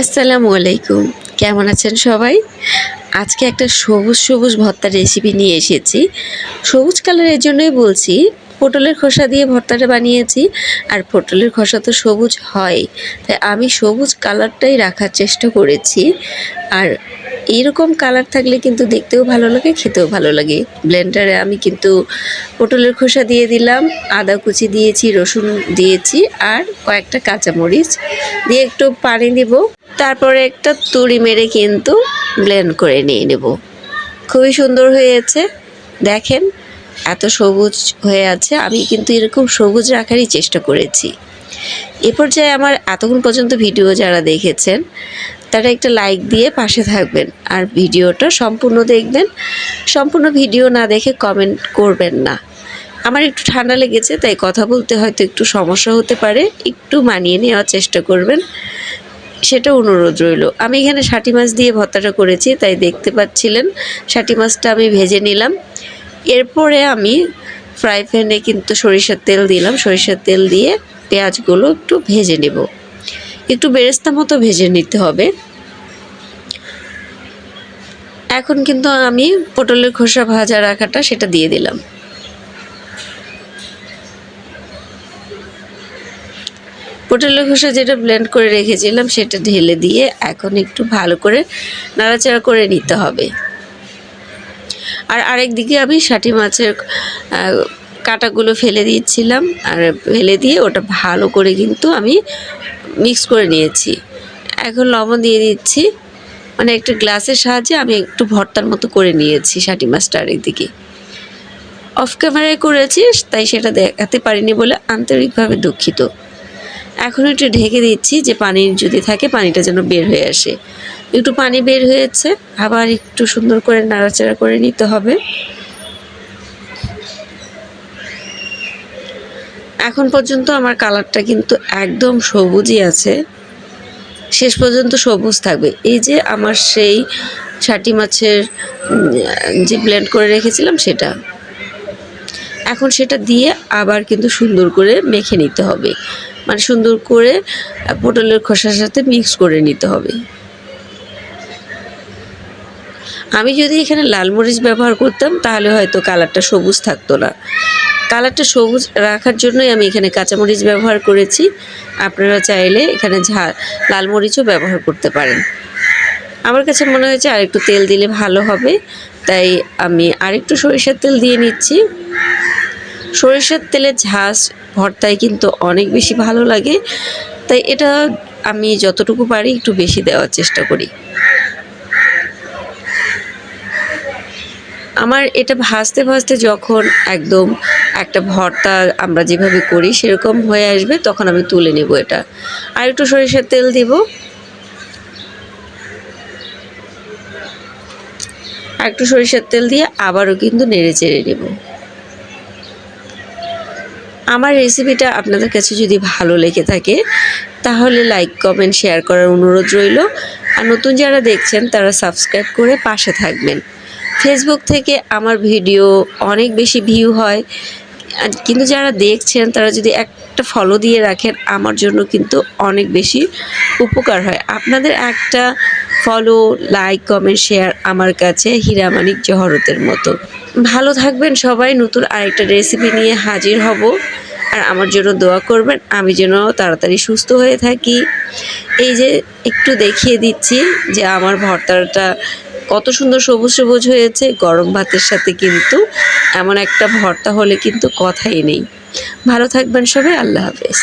আসসালামু আলাইকুম। কেমন আছেন সবাই? আজকে একটা সবুজ সবুজ ভর্তার রেসিপি নিয়ে এসেছি। সবুজ কালারের জন্যই বলছি, পটলের খোসা দিয়ে ভর্তাটা বানিয়েছি আর পটলের খোসা তো সবুজ হয়। তাই আমি সবুজ কালারটাই রাখার চেষ্টা করেছি। আর এইরকম কালার থাকলে কিন্তু দেখতেও ভালো লাগে, খেতেও ভালো লাগে। ব্লেন্ডারে আমি কিন্তু পটলের খোসা দিয়ে দিলাম, আদা কুচি দিয়েছি, রসুন দিয়েছি আর কয়েকটা কাঁচামরিচ। দিয়ে একটু পানি দিব। তারপরে একটা তুড়ি মেরে কিন্তু ব্লেন্ড করে নিয়ে নেব। খুবই সুন্দর হয়েছে। দেখেন, এত সবুজ হয়ে আছে। আমি কিন্তু এরকম সবুজ রাখারই চেষ্টা করেছি। এ পর্যায়ে আমার এতক্ষণ পর্যন্ত ভিডিও যারা দেখেছেন, তারা একটা লাইক দিয়ে পাশে থাকবেন আর ভিডিওটা সম্পূর্ণ দেখবেন। সম্পূর্ণ ভিডিও না দেখে কমেন্ট করবেন না। আমার একটু ঠান্ডা লেগেছে, তাই কথা বলতে হয়তো একটু সমস্যা হতে পারে। একটু মানিয়ে নেওয়ার চেষ্টা করবেন। সেটা অনুরোধ রইল। আমি এখানে ষাটি মাছ দিয়ে ভর্তাটা করেছি, তাই দেখতে পাচ্ছিলেন। ষাটি মাছটা আমি ভেজে নিলাম। এরপরে আমি ফ্রাই প্যানে কিন্তু সরিষার তেল দিলাম। সরিষার তেল দিয়ে পেঁয়াজগুলো একটু ভেজে নেব। একটু বেরেস্তা মতো ভেজে নিতে হবে। এখন কিন্তু আমি পটলের খোসা ভাজা রাখাটা সেটা দিয়ে দিলাম। পটলের খোসা যেটা ব্লেন্ড করে রেখেছিলাম, সেটা ঢেলে দিয়ে এখন একটু ভালো করে নাড়াচাড়া করে নিতে হবে। আর আরেক দিকে আমি ষাটি মাছের কাটাগুলো ফেলে দিয়েছিলাম, আর ফেলে দিয়ে ওটা ভালো করে কিন্তু আমি মিক্স করে নিয়েছি। এখন লবণ দিয়ে দিচ্ছি মানে একটা গ্লাসের সাহায্যে আমি একটু ভর্তার মতো করে নিয়েছি ষাটি মাছটা আরেকদিকে অফ ক্যামেরায় করেছি তাই সেটা দেখাতে পারিনি বলে আন্তরিকভাবে দুঃখিত। এখন একটু ঢেকে দিচ্ছি যে পানি যদি থাকে পানিটা যেন বের হয়ে আসে। একটু পানি বের হয়েছে, আবার একটু সুন্দর করে নাড়াচাড়া করে নিতে হবে। এখন পর্যন্ত আমার কালারটা কিন্তু একদম সবুজই আছে। শেষ পর্যন্ত সবুজ থাকবে। এই যে আমার সেই ছাটি মাছের যে ব্লেন্ড করে রেখেছিলাম সেটা। এখন সেটা দিয়ে আবার কিন্তু সুন্দর করে মেখে নিতে হবে। মানে সুন্দর করে পটলের খোসার সাথে মিক্স করে নিতে হবে। আমি যদি এখানে লাল মরিচ ব্যবহার করতাম, তাহলে হয়তো কালারটা সবুজ থাকতো না। কালারটা সবুজ রাখার জন্যই আমি এখানে কাঁচামরিচ ব্যবহার করেছি। আপনারা চাইলে এখানে ঝাল লাল মরিচও ব্যবহার করতে পারেন। আমার কাছে মনে হয়েছে আরেকটু তেল দিলে ভালো হবে। তাই আমি আরেকটু সরিষার তেল দিয়ে নিচ্ছি। সরিষার তেলের ঝাঁস ভর্তায় কিন্তু অনেক বেশি ভালো লাগে। তাই এটা আমি যতটুকু পারি একটু বেশি দেওয়ার চেষ্টা করি। আমার এটা ভাজতে ভাজতে যখন একদম একটা ভর্তা আমরা যেভাবে করি সেরকম হয়ে আসবে, তখন আমি তুলে নেব এটা। আর একটু সরিষার তেল দিব। আর একটু সরিষার তেল দিয়ে আবারও কিন্তু নেড়ে চেড়ে নেব। আমার রেসিপিটা আপনাদের কাছে যদি ভালো লেগে থাকে, তাহলে লাইক কমেন্ট শেয়ার করার অনুরোধ রইল। আর নতুন যারা দেখছেন, তারা সাবস্ক্রাইব করে পাশে থাকবেন। ফেসবুক থেকে আমার ভিডিও অনেক বেশি ভিউ হয়। কিন্তু যারা দেখছেন, তারা যদি একটা ফলো দিয়ে রাখেন, আমার জন্য কিন্তু অনেক বেশি উপকার হয়। আপনাদের একটা ফলো লাইক কমেন্ট শেয়ার আমার কাছে হীরামানিক জহরতের মতো। ভালো থাকবেন সবাই, নতুন আরেকটা রেসিপি নিয়ে হাজির হব। আর আমার জন্য দোয়া করবেন, আমি যেন তাড়াতাড়ি সুস্থ হয়ে থাকি। এই যে একটু দেখিয়ে দিচ্ছি যে আমার ভর্তাটা কত সুন্দর সবুজ সবুজ হয়েছে, গরম ভাতের সাথে কিন্তু এমন একটা ভর্তা হলে কিন্তু কথাই নেই। ভালো থাকবেন সবাই, আল্লাহ হাফেজ।